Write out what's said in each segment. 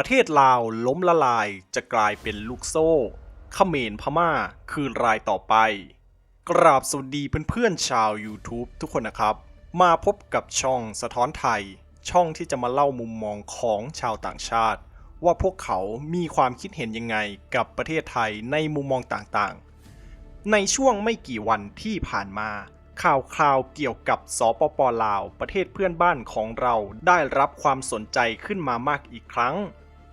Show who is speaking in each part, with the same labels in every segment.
Speaker 1: ประเทศลาวล้มละลายจะกลายเป็นลูกโซ่เขมรพม่าคือรายต่อไป กราบสวัสดีเพื่อนๆชาว YouTube ทุกคนนะครับ มาพบกับช่องสะท้อนไทย ช่องที่จะมาเล่ามุมมองของชาวต่างชาติ ว่าพวกเขามีความคิดเห็นยังไงกับประเทศไทยในมุมมองต่างๆ ในช่วงไม่กี่วันที่ผ่านมาข่าวคราวเกี่ยวกับสปปลาว ประเทศเพื่อนบ้านของเราได้รับความสนใจขึ้นมามากอีกครั้ง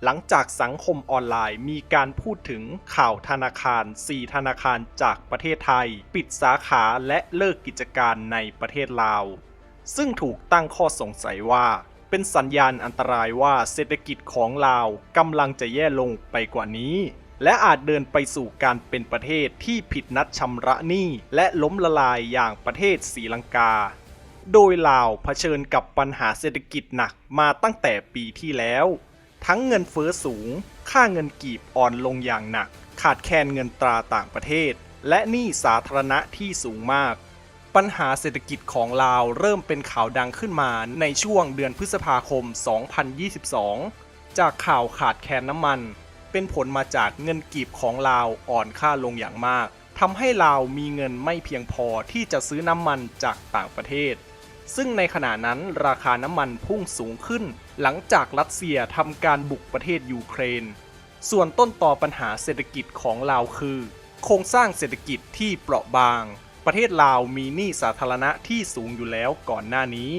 Speaker 1: หลังจากสังคมออนไลน์มีการพูดถึงข่าวธนาคาร 4 ธนาคารจากประเทศไทย ปิดสาขาและเลิกกิจการในประเทศลาว ซึ่งถูกตั้งข้อสงสัยว่า เป็นสัญญาณอันตรายว่าเศรษฐกิจของลาวกำลังจะแย่ลงไปกว่านี้ และอาจเดินไปสู่การเป็นประเทศที่ผิดนัดชำระหนี้และล้มละลายอย่างประเทศศรีลังกา โดยลาวเผชิญกับปัญหาเศรษฐกิจหนักมาตั้งแต่ปีที่แล้ว ทั้งเงินเฟ้อสูง ค่าเงินกีบอ่อนลงอย่างหนัก ขาดแคลนเงินตราต่างประเทศ และหนี้สาธารณะที่สูงมาก ปัญหาเศรษฐกิจของลาวเริ่มเป็นข่าวดังขึ้นมาในช่วงเดือนพฤษภาคม 2022 จากข่าวขาดแคลนน้ำมัน เป็นผลมาจากเงินกีบของลาวอ่อนค่าลงอย่างมากทำให้ลาวมีเงินไม่เพียงพอที่จะซื้อน้ำมันจากต่างประเทศ ซึ่งในขณะนั้นราคาน้ำมันพุ่งสูงขึ้น หลังจากรัสเซียทำการบุกประเทศยูเครน ส่วนต้นต่อปัญหาเศรษฐกิจของลาวคือ โครงสร้างเศรษฐกิจที่เปราะบาง ประเทศลาวมีหนี้สาธารณะที่สูงอยู่แล้วก่อนหน้านี้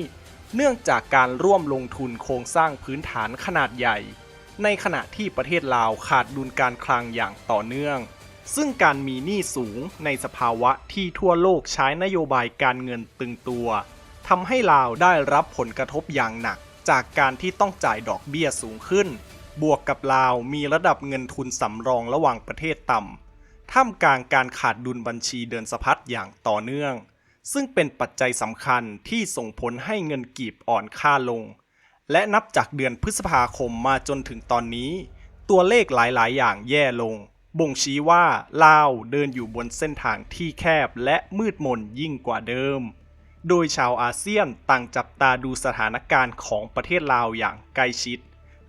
Speaker 1: เนื่องจากการร่วมลงทุนโครงสร้างพื้นฐานขนาดใหญ่ ในขณะที่ประเทศลาวขาดดุลการคลังอย่างต่อเนื่องซึ่งการมีหนี้สูงในสภาวะที่ทั่วโลกใช้นโยบายการเงินตึงตัว ทำให้ลาวได้รับผลกระทบอย่างหนัก จากการที่ต้องจ่ายดอกเบี้ยสูงขึ้น บวกกับลาวมีระดับเงินทุนสำรองระหว่างประเทศต่ำท่ามกลางการขาดดุลบัญชีเดินสะพัดอย่างต่อเนื่อง ซึ่งเป็นปัจจัยสำคัญที่ส่งผลให้เงินกีบอ่อนค่าลง และนับจากเดือนพฤษภาคมมาจนถึงตอนนี้ ตัวเลขหลาย ๆ อย่างแย่ลงบ่งชี้ว่าลาวเดินอยู่บนเส้นทางที่แคบและมืดมนยิ่งกว่าเดิม โดยชาวอาเซียนต่างจับตาดูสถานการณ์ของประเทศลาวอย่างใกล้ชิด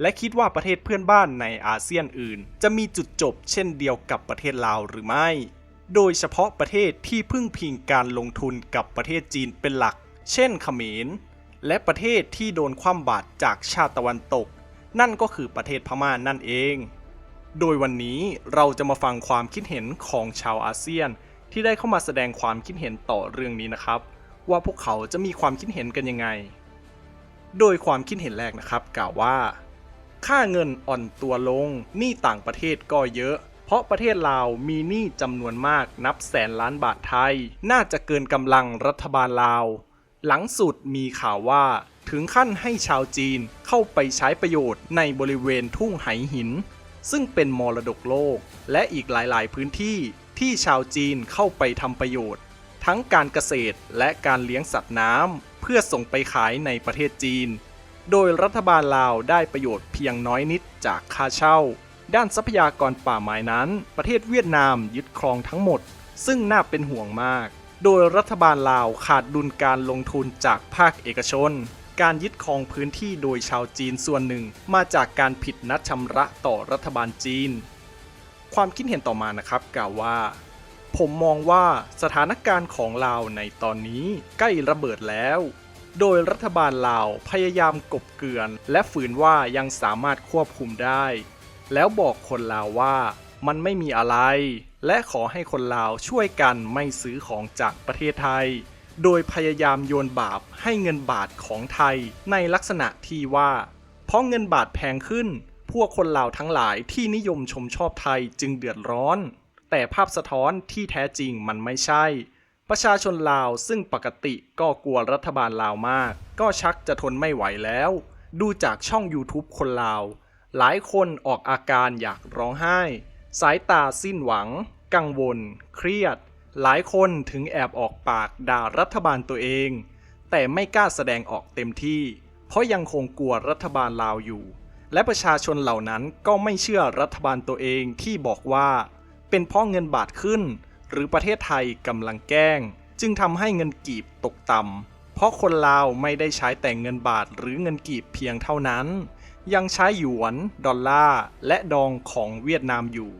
Speaker 1: และคิดว่าประเทศเพื่อนบ้านในอาเซียนอื่น จะมีจุดจบเช่นเดียวกับประเทศลาวหรือไม่ โดยเฉพาะประเทศที่พึ่งพิงการลงทุนกับประเทศจีนเป็นหลัก เช่นเขมร และประเทศที่โดนคว่ำบาตรจากชาติตะวันตก นั่นก็คือประเทศพม่านั่นเอง โดยวันนี้เราจะมาฟังความคิดเห็นของชาวอาเซียน ที่ได้เข้ามาแสดงความคิดเห็นต่อเรื่องนี้นะครับ ว่าพวกเขาจะมีความคิดเห็นกันยังไง โดยความคิดเห็นแรกนะครับกล่าวว่า ค่าเงินอ่อนตัวลงหนี้ต่างประเทศก็เยอะ เพราะประเทศลาวมีหนี้จำนวนมากนับแสนล้านบาทไทย น่าจะเกินกำลังรัฐบาลลาว หลังสุดมีข่าวว่าถึงขั้นให้ชาวจีนเข้าไปใช้ประโยชน์ในบริเวณทุ่งไหหิน ซึ่งเป็นมรดกโลก และอีกหลาย ๆ พื้นที่ที่ชาวจีนเข้าไปทำประโยชน์ ทั้งการเกษตรและการเลี้ยงสัตว์น้ำเพื่อส่งไปขายในประเทศจีน โดยรัฐบาลลาวได้ประโยชน์เพียงน้อยนิดจากค่าเช่า ด้านทรัพยากรป่าไม้นั้น ประเทศเวียดนามยึดครองทั้งหมด ซึ่งน่าเป็นห่วงมาก โดยรัฐบาลลาวขาดดุลการลงทุนจากภาคเอกชน การยึดครองพื้นที่โดยชาวจีนส่วนหนึ่งมาจากการผิดนัดชำระต่อรัฐบาลจีน ความคิดเห็นต่อมานะครับกล่าวว่า ผมมองว่าสถานการณ์ของลาวในตอนนี้ใกล้ระเบิดแล้ว โดยรัฐบาลลาวพยายามกบเกลื่อน และฝืนว่ายังสามารถควบคุมได้ แล้วบอกคนลาวว่ามันไม่มีอะไร และขอให้คนลาวช่วยกันไม่ซื้อของจากประเทศไทย โดยพยายามโยนบาปให้เงินบาทของไทยในลักษณะที่ว่า เพราะเงินบาทแพงขึ้น พวกคนลาวทั้งหลายที่นิยมชมชอบไทยจึงเดือดร้อน แต่ภาพสะท้อนที่แท้จริงมันไม่ใช่ ประชาชนลาวซึ่งปกติก็กลัวรัฐบาลลาวมาก ก็ชักจะทนไม่ไหวแล้ว ดูจากช่อง YouTube คนลาว หลายคนออกอาการอยากร้องไห้ สายตาสิ้นหวัง กังวล เครียด หลายคนถึงแอบออกปากด่ารัฐบาลตัวเอง แต่ไม่กล้าแสดงออกเต็มที่ เพราะยังคงกลัวรัฐบาลลาวอยู่ และประชาชนเหล่านั้นก็ไม่เชื่อรัฐบาลตัวเองที่บอกว่า เป็นเพราะเงินบาทขึ้น หรือประเทศไทยกำลังแกล้ง จึงทำให้เงินกีบตกต่ำเพราะคนลาวไม่ได้ใช้แต่เงินบาทหรือเงินกีบเพียงเท่านั้น ยังใช้หยวน ดอลลาร์และดองของเวียดนามอยู่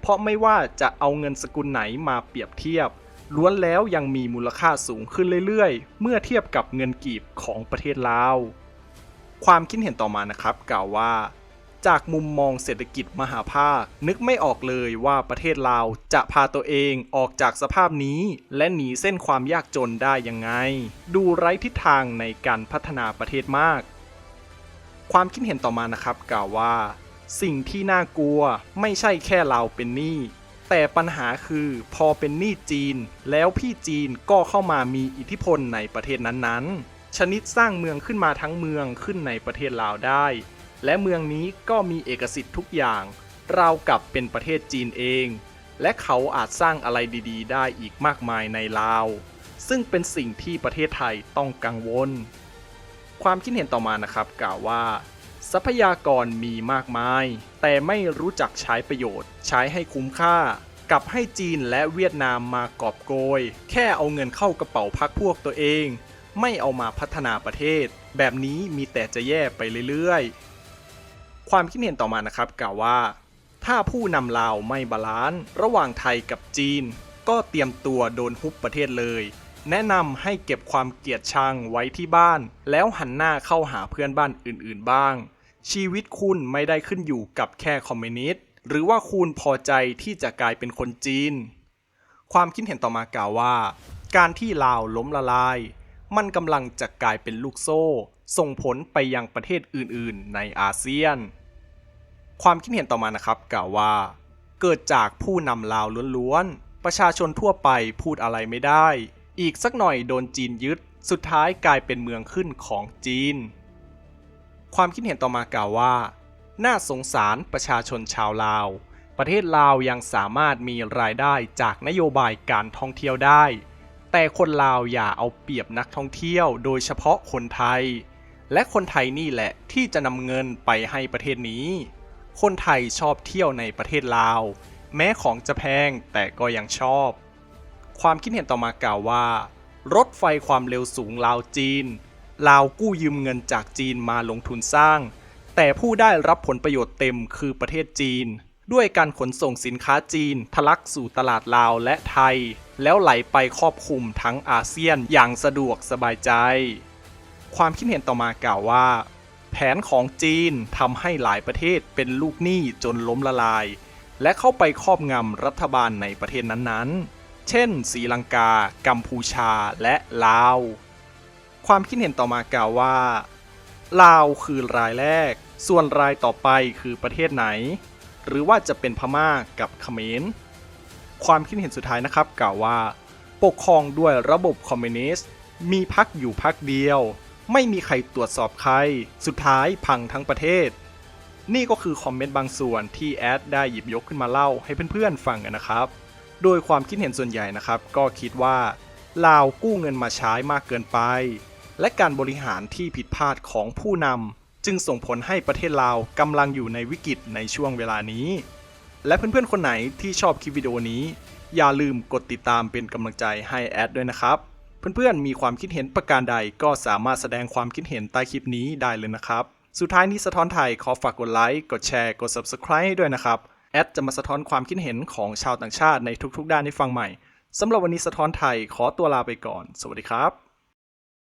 Speaker 1: เพราะไม่ว่าจะเอาเงินสกุลไหนมาเปรียบเทียบ ล้วนแล้วยังมีมูลค่าสูงขึ้นเรื่อยๆ เมื่อเทียบกับเงินกีบของประเทศลาว ความคิดเห็นต่อมานะครับกล่าวว่า จากมุมมองเศรษฐกิจมหาภาค นึกไม่ออกเลยว่าประเทศลาวจะพาตัวเองออกจากสภาพนี้ และหนีเส้นความยากจนได้ยังไง ดูไร้ทิศทางในการพัฒนาประเทศมาก ความคิดเห็นต่อมานะครับกล่าวว่า สิ่งที่น่ากลัวไม่ใช่แค่เราเป็นหนี้แต่ปัญหาคือพอเป็นหนี้จีน แล้วพี่จีนก็เข้ามามีอิทธิพลในประเทศนั้นๆ ชนิดสร้างเมืองขึ้นมาทั้งเมืองขึ้นในประเทศลาวได้ และเมืองนี้ก็มีเอกสิทธิ์ทุกอย่าง ราวกับเป็นประเทศจีนเอง และเขาอาจสร้างอะไรดีๆ ได้อีกมากมายในลาว ซึ่งเป็นสิ่งที่ประเทศไทยต้องกังวล ความคิดเห็นต่อมานะครับกล่าวว่า ทรัพยากรมีมากมาย แต่ไม่รู้จักใช้ประโยชน์ ใช้ให้คุ้มค่ากับให้จีนและเวียดนามมากอบโกย แค่เอาเงินเข้ากระเป๋าพักพวกตัวเอง ไม่เอามาพัฒนาประเทศ แบบนี้มีแต่จะแย่ไปเรื่อยๆ ความคิดเห็นต่อมานะครับกล่าวว่า ถ้าผู้นำลาวไม่บาลานซ์ระหว่างไทยกับจีน ก็เตรียมตัวโดนฮุบประเทศเลย แนะนำให้เก็บความเกลียดชังไว้ที่บ้าน แล้วหันหน้าเข้าหาเพื่อนบ้านอื่นๆบ้าง ชีวิตคุณไม่ได้ขึ้นอยู่กับแค่คอมมิวนิสต์หรือว่าคุณพอใจที่จะกลายเป็นคนจีน ความคิดเห็นต่อมากล่าวว่า การที่ลาวล้มละลาย มันกำลังจะกลายเป็นลูกโซ่ ส่งผลไปยังประเทศอื่นๆ ในอาเซียน ความคิดเห็นต่อมานะครับกล่าวว่า เกิดจากผู้นำลาวล้วนๆ ประชาชนทั่วไปพูดอะไรไม่ได้ อีกสักหน่อยโดนจีนยึด สุดท้ายกลายเป็นเมืองขึ้นของจีน ความคิดเห็นต่อมากล่าวว่า น่าสงสารประชาชนชาวลาว ประเทศลาวยังสามารถมีรายได้จากนโยบายการท่องเที่ยวได้ แต่คนลาวอย่าเอาเปรียบนักท่องเที่ยว โดยเฉพาะคนไทย และคนไทยนี่แหละที่จะนำเงินไปให้ประเทศนี้ คนไทยชอบเที่ยวในประเทศลาว แม้ของจะแพงแต่ก็ยังชอบ ความคิดเห็นต่อมากล่าวว่า รถไฟความเร็วสูงลาวจีน ลาวกู้ยืมเงินจากจีนมาลงทุนสร้าง แต่ผู้ได้รับผลประโยชน์เต็มคือประเทศจีน ด้วยการขนส่งสินค้าจีนทะลักสู่ตลาดลาวและไทย แล้วไหลไปครอบคลุมทั้งอาเซียนอย่างสะดวกสบายใจ ความคิดเห็นต่อมากล่าวว่า แผนของจีนทำให้หลายประเทศเป็นลูกหนี้จนล้มละลาย และเข้าไปครอบงำรัฐบาลในประเทศนั้นๆ เช่นศรีลังกา กัมพูชาและลาว ความคิดเห็นต่อมากล่าวว่า ลาวคือรายแรก ส่วนรายต่อไปคือประเทศไหน หรือว่าจะเป็นพม่ากับเขมร ความคิดเห็นสุดท้ายนะครับกล่าวว่า ปกครองด้วยระบบคอมมิวนิสต์มีพักอยู่พักเดียว ไม่มีใครตรวจสอบใคร สุดท้ายพังทั้งประเทศ นี่ก็คือคอมเมนต์บางส่วนที่แอดได้หยิบยกขึ้นมาเล่าให้เพื่อนๆฟังกันนะครับ โดยความคิดเห็นส่วนใหญ่นะครับ ก็คิดว่าลาวกู้เงินมาใช้มากเกินไป และการบริหารที่ผิดพลาดของผู้นำจึงส่งผลให้ประเทศลาวกำลังอยู่ในวิกฤตในช่วงเวลานี้ และเพื่อนๆ คนไหนที่ชอบคลิปวิดีโอนี้ อย่าลืมกดติดตามเป็นกำลังใจให้แอดด้วยนะครับ เพื่อนๆ มีความคิดเห็นประการใดก็สามารถแสดงความคิดเห็นใต้คลิปนี้ได้เลยนะครับ สุดท้ายนี้สะท้อนไทยขอฝากกดไลค์ กดแชร์ กด Subscribe ให้ด้วยนะครับ แอดจะมาสะท้อนความคิดเห็นของชาวต่างชาติในทุกๆ ด้านให้ฟังใหม่สำหรับวันนี้สะท้อนไทยขอตัวลาไปก่อน สวัสดีครับ